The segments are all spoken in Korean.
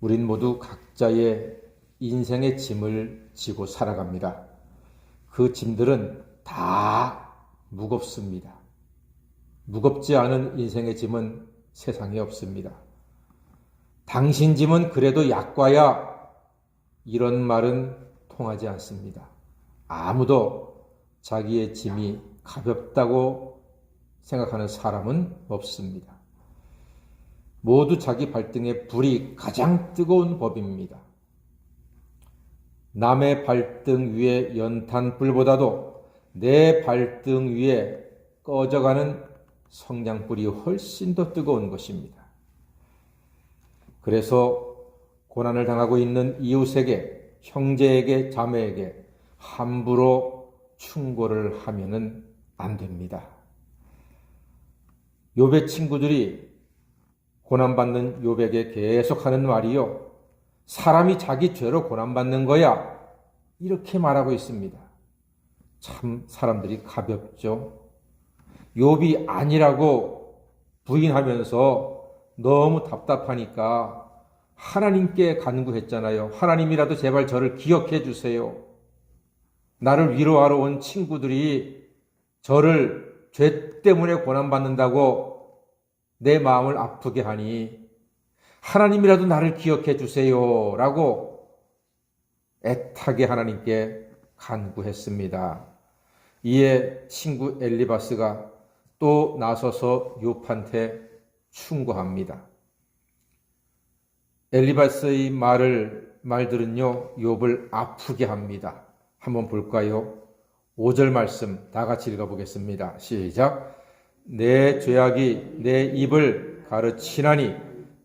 우린 모두 각자의 인생의 짐을 지고 살아갑니다. 그 짐들은 다 무겁습니다. 무겁지 않은 인생의 짐은 세상에 없습니다. 당신 짐은 그래도 약과야 이런 말은 통하지 않습니다. 아무도 자기의 짐이 가볍다고 생각하는 사람은 없습니다. 모두 자기 발등에 불이 가장 뜨거운 법입니다. 남의 발등 위에 연탄 불보다도 내 발등 위에 꺼져가는 성냥불이 훨씬 더 뜨거운 것입니다. 그래서 고난을 당하고 있는 이웃에게, 형제에게, 자매에게 함부로 충고를 하면은 안 됩니다. 요배 친구들이 고난받는 요백에 계속하는 말이요. 사람이 자기 죄로 고난받는 거야. 이렇게 말하고 있습니다. 참 사람들이 가볍죠. 욥이 아니라고 부인하면서 너무 답답하니까 하나님께 간구했잖아요. 하나님이라도 제발 저를 기억해 주세요. 나를 위로하러 온 친구들이 저를 죄 때문에 고난받는다고 내 마음을 아프게 하니 하나님이라도 나를 기억해 주세요. 라고 애타게 하나님께 간구했습니다. 이에 친구 엘리바스가 또 나서서 욥한테 충고합니다. 엘리바스의 말을 말들은요 욥을 아프게 합니다. 한번 볼까요? 5절 말씀 다 같이 읽어 보겠습니다. 시작. 내 죄악이 내 입을 가르치나니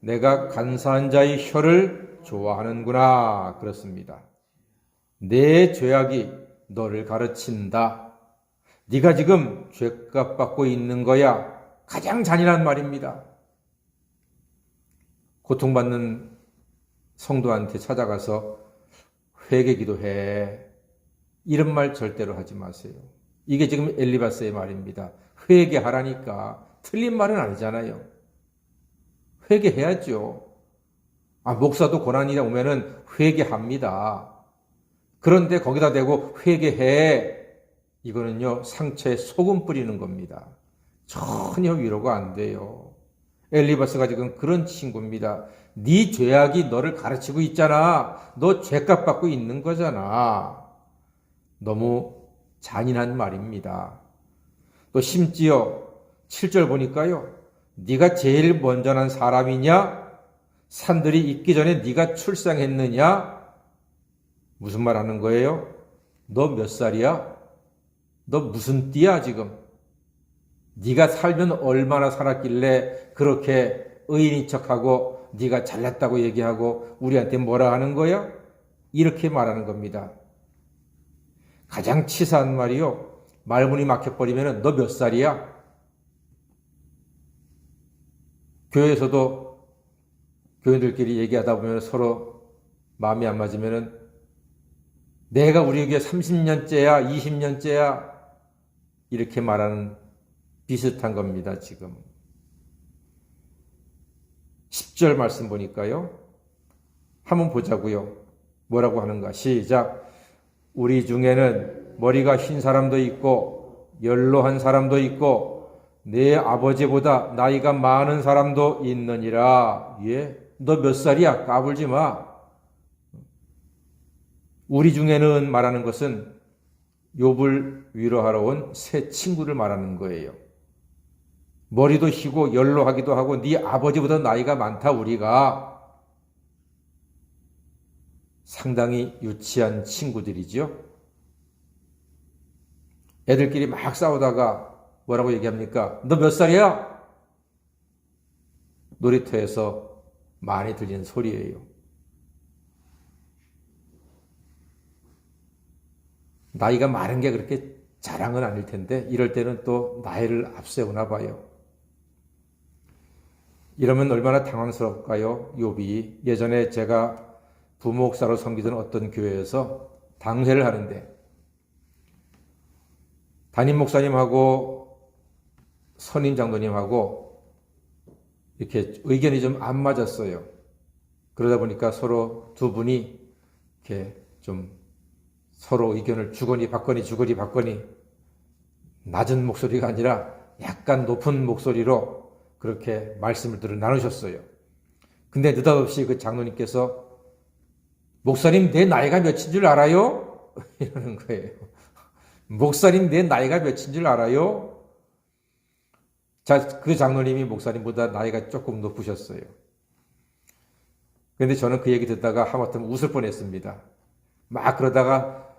내가 간사한 자의 혀를 좋아하는구나. 그렇습니다. 내 죄악이 너를 가르친다. 네가 지금 죄값 받고 있는 거야. 가장 잔인한 말입니다. 고통받는 성도한테 찾아가서 회개 기도해. 이런 말 절대로 하지 마세요. 이게 지금 엘리바스의 말입니다. 회개하라니까. 틀린 말은 아니잖아요. 회개해야죠. 아, 목사도 고난이 오면은 회개합니다. 그런데 거기다 대고 회개해. 이거는요, 상처에 소금 뿌리는 겁니다. 전혀 위로가 안 돼요. 엘리바스가 지금 그런 친구입니다. 네 죄악이 너를 가르치고 있잖아. 너 죄값 받고 있는 거잖아. 너무 잔인한 말입니다. 또 심지어 7절 보니까요. 네가 제일 먼저 난 사람이냐? 산들이 있기 전에 네가 출생했느냐? 무슨 말 하는 거예요? 너 몇 살이야? 너 무슨 띠야 지금? 네가 살면 얼마나 살았길래 그렇게 의인인 척하고 네가 잘났다고 얘기하고 우리한테 뭐라 하는 거야? 이렇게 말하는 겁니다. 가장 치사한 말이요. 말문이 막혀버리면 너 몇 살이야? 교회에서도 교인들끼리 얘기하다 보면 서로 마음이 안 맞으면은 내가 우리에게 30년째야, 20년째야 이렇게 말하는 비슷한 겁니다, 지금. 10절 말씀 보니까요. 한번 보자고요. 뭐라고 하는가? 시작. 우리 중에는 머리가 흰 사람도 있고 연로한 사람도 있고 내 아버지보다 나이가 많은 사람도 있느니라. 예? 너 몇 살이야? 까불지 마. 우리 중에는 말하는 것은 욥을 위로하러 온 새 친구를 말하는 거예요. 머리도 희고 연로하기도 하고 네 아버지보다 나이가 많다 우리가 상당히 유치한 친구들이죠. 애들끼리 막 싸우다가 뭐라고 얘기합니까? 너 몇 살이야? 놀이터에서 많이 들리는 소리예요. 나이가 많은 게 그렇게 자랑은 아닐 텐데 이럴 때는 또 나이를 앞세우나 봐요. 이러면 얼마나 당황스럽까요? 욥이 예전에 제가 부목사로 섬기던 어떤 교회에서 당회를 하는데 담임 목사님하고 선임 장로님하고 이렇게 의견이 좀 안 맞았어요. 그러다 보니까 서로 두 분이 이렇게 좀 서로 의견을 주거니 받거니 주거니 받거니 낮은 목소리가 아니라 약간 높은 목소리로 그렇게 말씀을 들어 나누셨어요. 근데 느닷없이 그 장로님께서 목사님 내 나이가 몇인 줄 알아요? 이러는 거예요. 목사님 내 나이가 몇인 줄 알아요? 자, 그 장로님이 목사님보다 나이가 조금 높으셨어요. 그런데 저는 그 얘기 듣다가 하마터면 웃을 뻔했습니다. 막 그러다가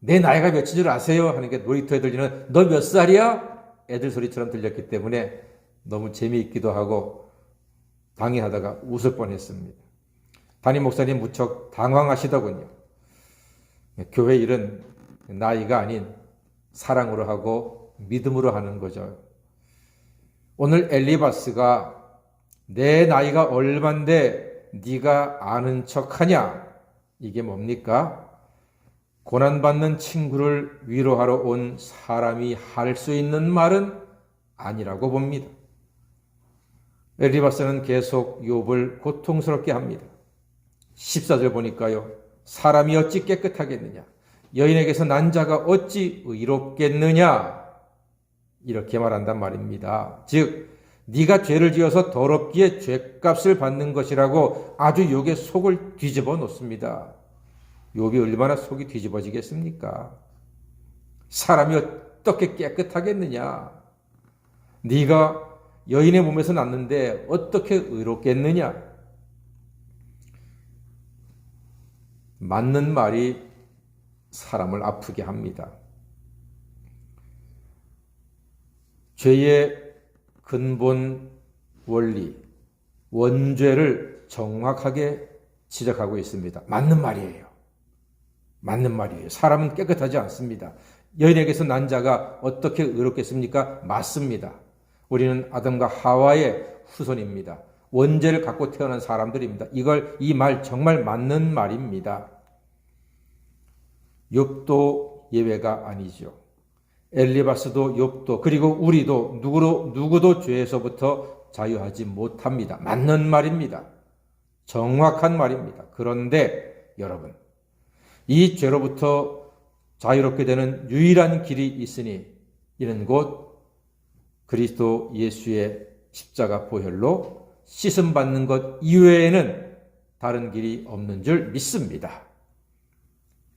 내 나이가 몇인 줄 아세요? 하는 게 놀이터에 들리는 너 몇 살이야? 애들 소리처럼 들렸기 때문에 너무 재미있기도 하고 당해하다가 웃을 뻔했습니다. 담임 목사님 무척 당황하시더군요. 교회 일은 나이가 아닌 사랑으로 하고 믿음으로 하는 거죠. 오늘 엘리바스가 내 나이가 얼만데 네가 아는 척하냐? 이게 뭡니까? 고난받는 친구를 위로하러 온 사람이 할 수 있는 말은 아니라고 봅니다. 엘리바스는 계속 욥을 고통스럽게 합니다. 14절 보니까요. 사람이 어찌 깨끗하겠느냐? 여인에게서 난 자가 어찌 의롭겠느냐? 이렇게 말한단 말입니다. 즉 네가 죄를 지어서 더럽기에 죄값을 받는 것이라고 아주 욕의 속을 뒤집어 놓습니다. 욥이 얼마나 속이 뒤집어지겠습니까? 사람이 어떻게 깨끗하겠느냐? 네가 여인의 몸에서 났는데 어떻게 의롭겠느냐? 맞는 말이 사람을 아프게 합니다. 죄의 근본 원리, 원죄를 정확하게 지적하고 있습니다. 맞는 말이에요. 맞는 말이에요. 사람은 깨끗하지 않습니다. 여인에게서 난 자가 어떻게 의롭겠습니까? 맞습니다. 우리는 아담과 하와의 후손입니다. 원죄를 갖고 태어난 사람들입니다. 이걸 이 말 정말 맞는 말입니다. 욥도 예외가 아니죠. 엘리바스도 욥도 그리고 우리도 누구로 누구도 죄에서부터 자유하지 못합니다. 맞는 말입니다. 정확한 말입니다. 그런데 여러분 이 죄로부터 자유롭게 되는 유일한 길이 있으니 이는 곧 그리스도 예수의 십자가 보혈로 씻음 받는 것 이외에는 다른 길이 없는 줄 믿습니다.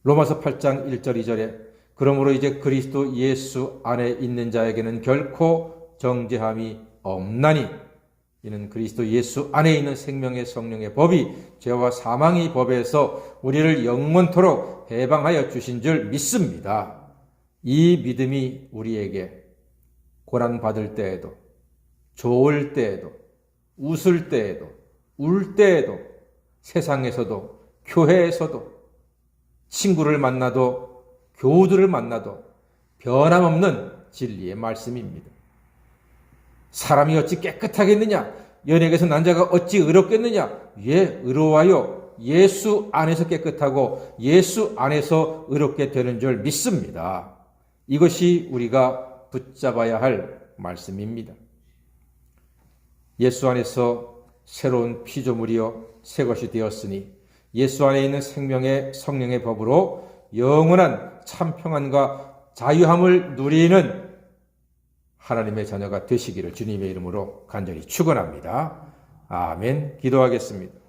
로마서 8장 1절 2절에 그러므로 이제 그리스도 예수 안에 있는 자에게는 결코 정죄함이 없나니 이는 그리스도 예수 안에 있는 생명의 성령의 법이 죄와 사망의 법에서 우리를 영원토록 해방하여 주신 줄 믿습니다. 이 믿음이 우리에게 고난 받을 때에도 좋을 때에도 웃을 때에도 울 때에도 세상에서도 교회에서도 친구를 만나도 교우들을 만나도 변함없는 진리의 말씀입니다. 사람이 어찌 깨끗하겠느냐? 연예계에서 난 자가 어찌 의롭겠느냐? 예, 의로워요. 예수 안에서 깨끗하고 예수 안에서 의롭게 되는 줄 믿습니다. 이것이 우리가 붙잡아야 할 말씀입니다. 예수 안에서 새로운 피조물이요 새 것이 되었으니 예수 안에 있는 생명의 성령의 법으로 영원한 참 평안과 자유함을 누리는 하나님의 자녀가 되시기를 주님의 이름으로 간절히 축원합니다. 아멘. 기도하겠습니다.